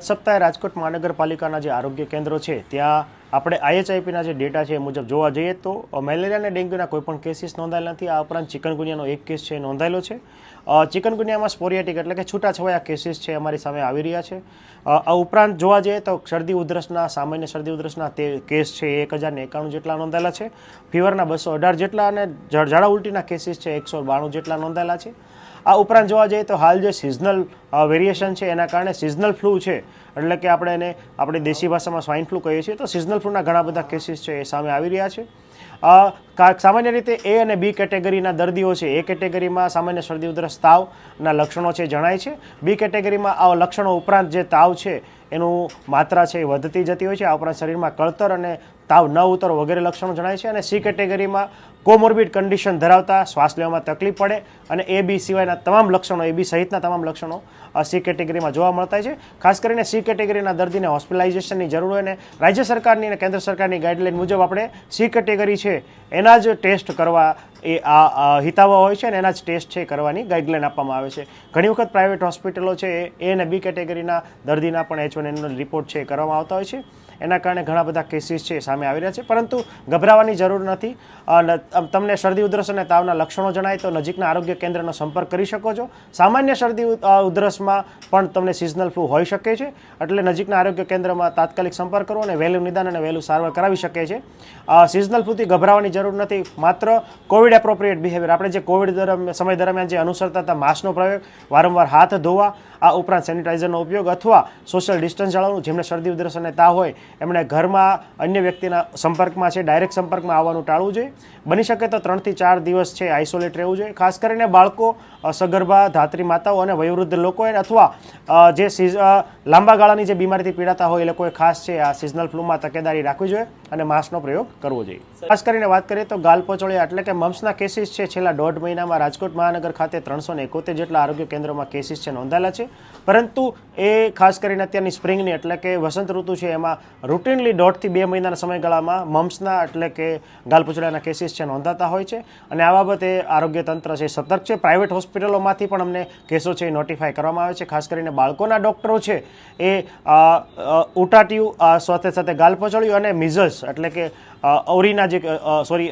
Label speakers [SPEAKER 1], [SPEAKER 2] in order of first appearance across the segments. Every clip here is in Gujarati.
[SPEAKER 1] સપ્તાહે રાજકોટ મહાનગરપાલિકાના જે આરોગ્ય કેન્દ્રો છે ત્યાં આપણે આઈએચઆઈપીના જે ડેટા છે એ મુજબ જોવા જઈએ તો મેલેરિયા અને ડેન્ગ્યુના કોઈ પણ કેસીસ નોંધાયેલા નથી. આ ઉપરાંત ચિકનગુનિયાનો એક કેસ છે નોંધાયેલો છે. ચિકનગુનિયામાં સ્પોરિયાટિક એટલે કે છૂટાછવાયા કેસીસ છે અમારી સામે આવી રહ્યા છે. આ ઉપરાંત જોવા જઈએ તો શરદી ઉધરસના, સામાન્ય શરદી ઉધરસના તે કેસ છે એક હજારને એકાણું જેટલા નોંધાયેલા છે. ફીવરના બસો અઢાર જેટલા અને ઝાડા ઉલટીના કેસીસ છે એકસો બાણું જેટલા નોંધાયેલા છે. આ ઉપરાંત જોવા જઈએ તો હાલ જે સિઝનલ વેરિએશન છે એના કારણે સિઝનલ ફ્લૂ છે. એટલે કે આપણે એને, આપણે દેશી ભાષામાં સ્વાઇન ફ્લૂ કહીએ છીએ તો સિઝનલ ફ્લૂના ઘણા બધા કેસીસ છે એ સામે આવી રહ્યા છે. સામાન્ય રીતે એ અને બી કેટેગરીના દર્દીઓ છે, એ કેટેગરીમાં સામાન્ય શરદી ઉધરસ તાવના લક્ષણો છે જણાય છે. બી કેટેગરીમાં આ લક્ષણો ઉપરાંત જે તાવ છે, એનું માત્રા છે એ વધતી જતી હોય છે. આ ઉપરાંત શરીરમાં કળતર અને તાવ ન ઉતરો વગેરે લક્ષણો જણાય છે અને સી કેટેગરીમાં કોમોર્બિડ કન્ડિશન ધરાવતા શ્વાસ લેવામાં તકલીફ પડે અને એ બી સિવાયના તમામ લક્ષણો, એ બી સહિતના તમામ લક્ષણો સી કેટેગરીમાં જોવા મળતા છે. ખાસ કરીને સી કેટેગરીના દર્દીને હોસ્પિટલાઇઝેશનની જરૂર હોય અને રાજ્ય સરકારની અને કેન્દ્ર સરકારની ગાઈડલાઇન મુજબ આપણે સી કેટેગરી છે, એના જ ટેસ્ટ કરવા એ આ હિતાવહ હોય છે અને એના જ ટેસ્ટ છે કરવાની ગાઈડલાઈન આપવામાં આવે છે. ઘણી વખત પ્રાઇવેટ હોસ્પિટલો છે એ અને બી કેટેગરીના દર્દીના પણ એચ વન એનનો રિપોર્ટ છે એ કરવામાં આવતા હોય છે. એના કારણે ઘણા બધા કેસીસ છે સામે આવી રહ્યા છે. પરંતુ ગભરાવાની જરૂર નથી. તમને શરદી ઉધરસ અને તાવના લક્ષણો જણાય તો નજીકના આરોગ્ય કેન્દ્રનો સંપર્ક કરી શકો છો. સામાન્ય શરદી ઉધરસમાં પણ તમને સિઝનલ ફ્લૂ હોઈ શકે છે. એટલે નજીકના આરોગ્ય કેન્દ્રમાં તાત્કાલિક સંપર્ક કરવો અને વહેલું નિદાન અને વહેલું સારવાર કરાવી શકે છે. સિઝનલ ફ્લૂથી ગભરાવાની જરૂર નથી. માત્ર કોવિડ એપ્રોપ્રિએટ બિહેવિયર આપણે જે કોવિડ સમય દરમિયાન જે અનુસરતા હતા, માસ્કનો પ્રયોગ, વારંવાર હાથ ધોવા આ ઉપરાંત સેનિટાઈઝરનો ઉપયોગ અથવા સોશિયલ ડિસ્ટન્સ જાળવવાનું જેમને શરદી ઉધરસ અને તાવ હોય એમણે ઘરમાં અન્ય વ્યક્તિના સંપર્કમાં છે ડાયરેક્ટ સંપર્કમાં આવવાનું ટાળવું જોઈએ. બની શકે તો ત્રણથી ચાર દિવસ છે આઇસોલેટ રહેવું જોઈએ. ખાસ કરીને બાળકો સગર્ભા ધાત્રી માતાઓ અને વયોવૃદ્ધ લોકોએ અથવા જે લાંબા ગાળાની જે બીમારીથી પીડાતા હોય એ લોકોએ ખાસ છે આ સિઝનલ ફ્લૂમાં તકેદારી રાખવી જોઈએ અને માસ્કનો પ્રયોગ કરવો જોઈએ. ખાસ કરીને વાત કરીએ તો ગાલ પચોળિયા એટલે કે મમ્સના કેસીસ છે છેલ્લા દોઢ મહિનામાં રાજકોટ મહાનગર ખાતે ત્રણસો જેટલા આરોગ્ય કેન્દ્રોમાં કેસીસ છે નોંધાયેલા છે. પરંતુ એ ખાસ કરીને અત્યારની સ્પ્રિંગની, એટલે કે વસંત ઋતુ છે, એમાં રૂટીનલી દોઢથી બે મહિનાના સમયગાળામાં મમ્સના એટલે કે ગાલપચોળિયાના કેસીસ છે, નોંધાતા હોય છે. અને આ બાબતે આરોગ્ય તંત્ર છે, સતર્ક છે. પ્રાઇવેટ હોસ્પિટલોમાંથી પણ અમને કેસો છે એ નોટિફાય કરવામાં આવે છે. ખાસ કરીને બાળકોના ડૉક્ટરો છે, એ ઉટાટિયું સાથે સાથે ગાલપચડ્યું અને મિઝલ્સ એટલે કે ઓરીના જે સોરી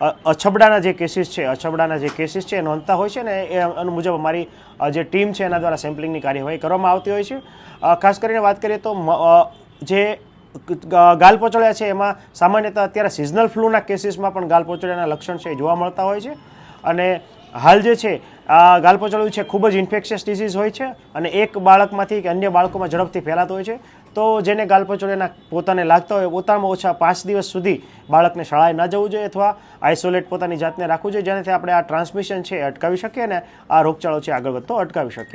[SPEAKER 1] અછબડાના જે કેસીસ છે, અછબડાના જે કેસીસ છે, એ નોંધતા હોય છે ને એ મુજબ અમારી જે ટીમ છે એના દ્વારા સેમ્પલિંગની કાર્યવાહી કરવામાં આવતી હોય છે. ખાસ કરીને વાત કરીએ તો જે ગાલ ગાલપોચળિયા છે, એમાં સામાન્યતઃ અત્યારે સિઝનલ ફ્લૂના કેસીસમાં પણ ગાલપોચળિયાના લક્ષણ છે એ જોવા મળતા હોય છે. અને હાલ જે છે, આ ગાલપોચળિયું છે ખૂબ જ ઇન્ફેક્શિયસ ડિસીઝ હોય છે અને એક બાળકમાંથી કે અન્ય બાળકોમાં ઝડપથી ફેલાતો હોય છે. તો જેને ગાલપોચળિયાના પોતાને લાગતા હોય ઓછામાં ઓછા પાંચ દિવસ સુધી બાળકને શાળાએ ન જવું જોઈએ અથવા આઇસોલેટ પોતાની જાતને રાખવું જોઈએ. જેનાથી આપણે આ ટ્રાન્સમિશન છે અટકાવી શકીએ અને આ રોગચાળો છે આગળ વધતો અટકાવી શકીએ.